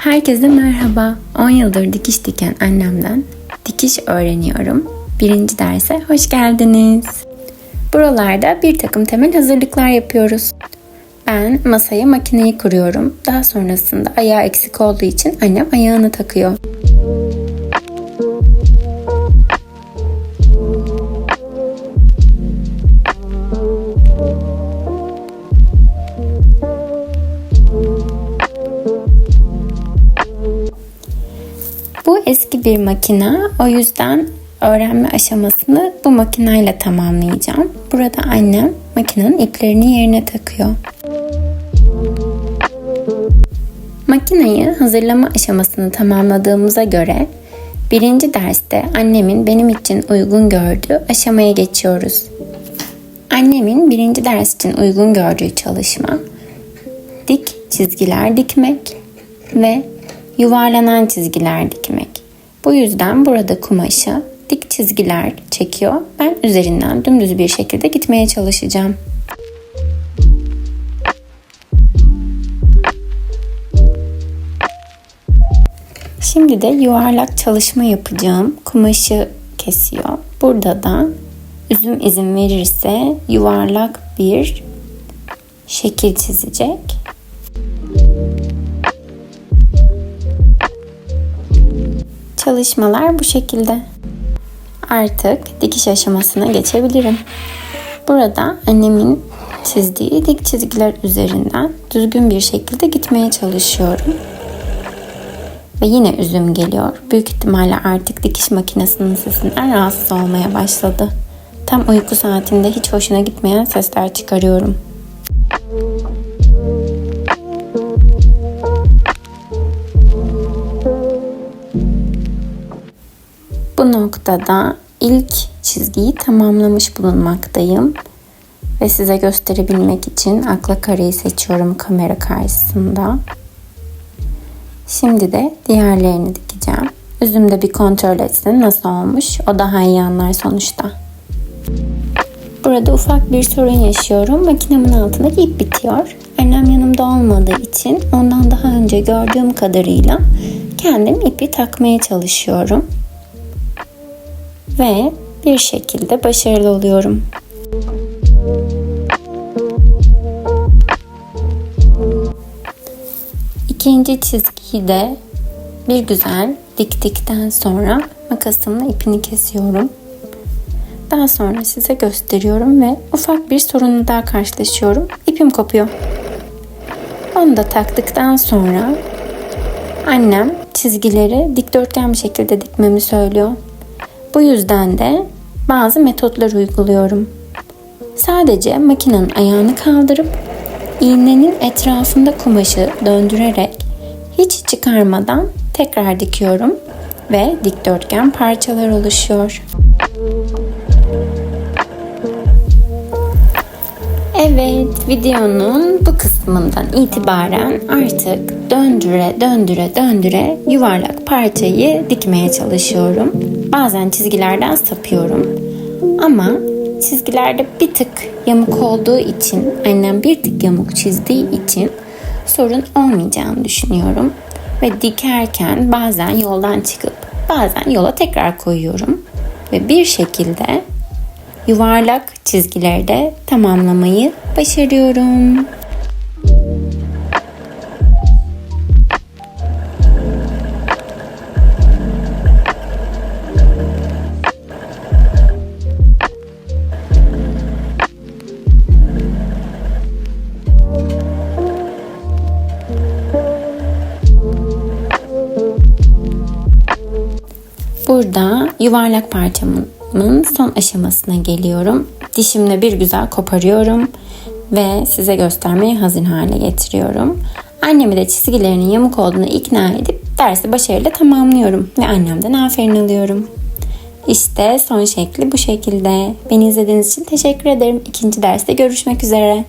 Herkese merhaba. 10 yıldır dikiş diken annemden dikiş öğreniyorum. Birinci derse hoş geldiniz. Buralarda bir takım temel hazırlıklar yapıyoruz. Ben masaya makineyi kuruyorum. Daha sonrasında ayağı eksik olduğu için annem ayağını takıyor. Bu eski bir makina. O yüzden öğrenme aşamasını bu makinayla tamamlayacağım. Burada annem makinenin iplerini yerine takıyor. Makinayı hazırlama aşamasını tamamladığımıza göre birinci derste annemin benim için uygun gördüğü aşamaya geçiyoruz. Annemin birinci ders için uygun gördüğü çalışma dik çizgiler dikmek ve yuvarlanan çizgiler dikmek. Bu yüzden burada kumaşa dik çizgiler çekiyor. Ben üzerinden dümdüz bir şekilde gitmeye çalışacağım. Şimdi de yuvarlak çalışma yapacağım. Kumaşı kesiyor. Burada da üzüm izin verirse yuvarlak bir şekil çizecek. Çalışmalar bu şekilde. Artık dikiş aşamasına geçebilirim. Burada annemin çizdiği dik çizgiler üzerinden düzgün bir şekilde gitmeye çalışıyorum. Ve yine üzüm geliyor. Büyük ihtimalle artık dikiş makinesinin sesinden rahatsız olmaya başladı. Tam uyku saatinde hiç hoşuna gitmeyen sesler çıkarıyorum. Bu noktada ilk çizgiyi tamamlamış bulunmaktayım. Ve size gösterebilmek için akla kareyi seçiyorum kamera karşısında. Şimdi de diğerlerini dikeceğim. Üzüm de bir kontrol etsin nasıl olmuş. O daha iyi anlar sonuçta. Burada ufak bir sorun yaşıyorum. Makinemin altındaki ip bitiyor. Annem yanımda olmadığı için ondan daha önce gördüğüm kadarıyla kendim ipi takmaya çalışıyorum. Ve bir şekilde başarılı oluyorum. İkinci çizgiyi de bir güzel diktikten sonra makasımla ipini kesiyorum. Daha sonra size gösteriyorum ve ufak bir sorunla daha karşılaşıyorum. İpim kopuyor. Onu da taktıktan sonra annem çizgileri dikdörtgen bir şekilde dikmemi söylüyor. Bu yüzden de bazı metotlar uyguluyorum. Sadece makinenin ayağını kaldırıp iğnenin etrafında kumaşı döndürerek hiç çıkarmadan tekrar dikiyorum ve dikdörtgen parçalar oluşuyor. Evet, videonun bu kısmından itibaren artık döndüre döndüre döndüre yuvarlak parçayı dikmeye çalışıyorum. Bazen çizgilerden sapıyorum. Ama çizgilerde bir tık yamuk olduğu için, annem bir tık yamuk çizdiği için sorun olmayacağını düşünüyorum. Ve dikerken bazen yoldan çıkıp bazen yola tekrar koyuyorum. Ve bir şekilde yuvarlak çizgilerde tamamlamayı başarıyorum. Burada yuvarlak parçamın son aşamasına geliyorum. Dişimle bir güzel koparıyorum ve size göstermeye hazır hale getiriyorum. Annemi de çizgilerinin yamuk olduğunu ikna edip dersi başarıyla tamamlıyorum ve annemden aferin alıyorum. İşte son şekli bu şekilde. Beni izlediğiniz için teşekkür ederim. İkinci derste görüşmek üzere.